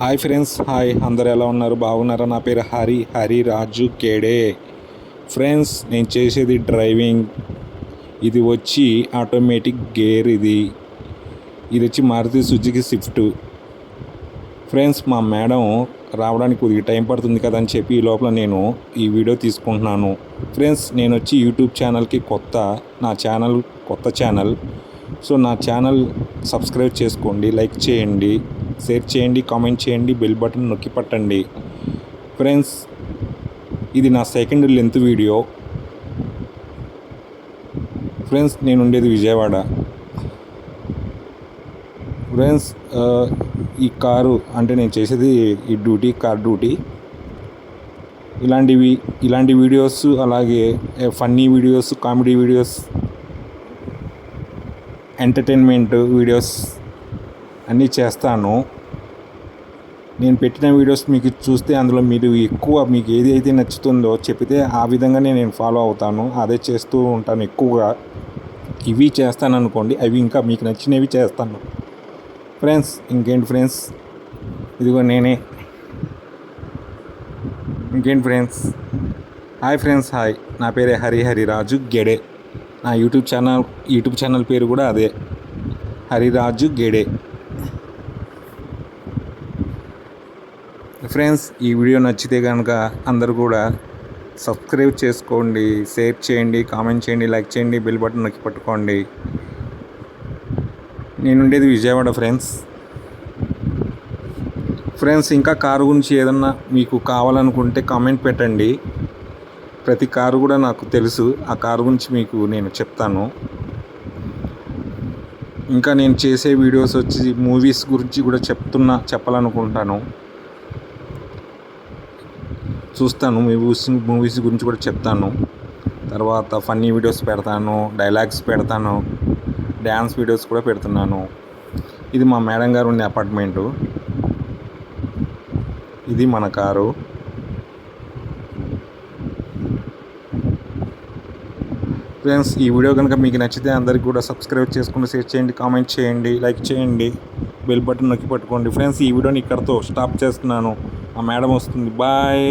Hi friends hi. అందరు ఎలా ఉన్నారు? బాగున్నారా? నా పేరు హరి హరి రాజు కేడే. ఫ్రెండ్స్ నేను చేసేది డ్రైవింగ్. ఇది వచ్చి ఆటోమేటిక్ గేర్ ఇది. ఇది వచ్చి మారుతి సుజుకి స్విఫ్ట్. ఫ్రెండ్స్ మా మేడం రావడానికి కొద్దిగా టైం పడుతుంది కదా అని చెప్పి ఈ లోపల నేను ఈ వీడియో తీసుకుంటున్నాను. ఫ్రెండ్స్ నేను వచ్చి యూట్యూబ్ ఛానల్కి కొత్త నా ఛానల్ కొత్త ఛానల్. సో నా ఛానల్ సబ్స్క్రైబ్ చేసుకోండి లైక్ చేయండి. షేర్ చేయండి కామెంట్ చేయండి బెల్ బటన్ నొక్కి పట్టండి. ఫ్రెండ్స్ ఇది నా సెకండ్ లెంత్ వీడియో ఫ్రెండ్స్ నేను ఉండేది విజయవాడ ఫ్రెండ్స్ ఈ కారు అంటే నేను చేసేది ఈ డ్యూటీ కార్ డ్యూటీ ఇలాంటివి ఇలాంటి వీడియోస్ అలాగే funny videos comedy videos entertainment videos అన్నీ చేస్తాను. నేను పెట్టిన వీడియోస్ మీకు చూస్తే అందులో మీరు ఎక్కువ మీకు ఏది అయితే నచ్చుతుందో చెప్తే ఆ విధంగానే నేను ఫాలో అవుతాను. అదే చేస్తూ ఉంటాను ఎక్కువగా. ఇవి చేస్తాను అనుకోండి అవి ఇంకా మీకు నచ్చినవి చేస్తాను. ఫ్రెండ్స్ ఇంకేంటి ఫ్రెండ్స్? ఇదిగో నేనే. ఇంకేంటి ఫ్రెండ్స్? Hi friends hi. నా పేరే హరిహరిరాజు రాజు గెడే. నా యూట్యూబ్ ఛానల్ యూట్యూబ్ ఛానల్ పేరు కూడా అదే. హరిరాజు గెడే. ఫ్రెండ్స్ ఈ వీడియో నచ్చితే కనుక అందరూ కూడా సబ్స్క్రైబ్ చేసుకోండి షేర్ చేయండి కామెంట్ చేయండి లైక్ చేయండి బెల్ బటన్ నొక్కి పట్టుకోండి. నేను ఉండేది విజయవాడ ఫ్రెండ్స్ ఫ్రెండ్స్ ఇంకా కారు గురించి ఏదన్నా మీకు కావాలనుకుంటే కామెంట్ పెట్టండి. ప్రతి కారు కూడా నాకు తెలుసు ఆ కారు గురించి మీకు నేను చెప్తాను. ఇంకా నేను చేసే వీడియోస్ వచ్చి మూవీస్ గురించి కూడా చెప్తున్నా చెప్పాలనుకుంటాను. చూస్తాను. మూవీస్ మూవీస్ గురించి కూడా చెప్తాను. తర్వాత ఫన్నీ వీడియోస్ పెడతాను డైలాగ్స్ పెడతాను డ్యాన్స్ వీడియోస్ కూడా పెడుతున్నాను. ఇది మా మేడం గారు ఉండే అపార్ట్మెంటు. ఇది మన కారు. ఫ్రెండ్స్ ఈ వీడియో కనుక మీకు నచ్చితే అందరికీ కూడా సబ్స్క్రైబ్ చేసుకుని షేర్ చేయండి కామెంట్ చేయండి లైక్ చేయండి బెల్ బటన్ నొక్కి పట్టుకోండి. ఫ్రెండ్స్ ఈ వీడియోని ఇక్కడతో స్టాప్ చేస్తున్నాను. ఆ మేడం వస్తుంది. బాయ్.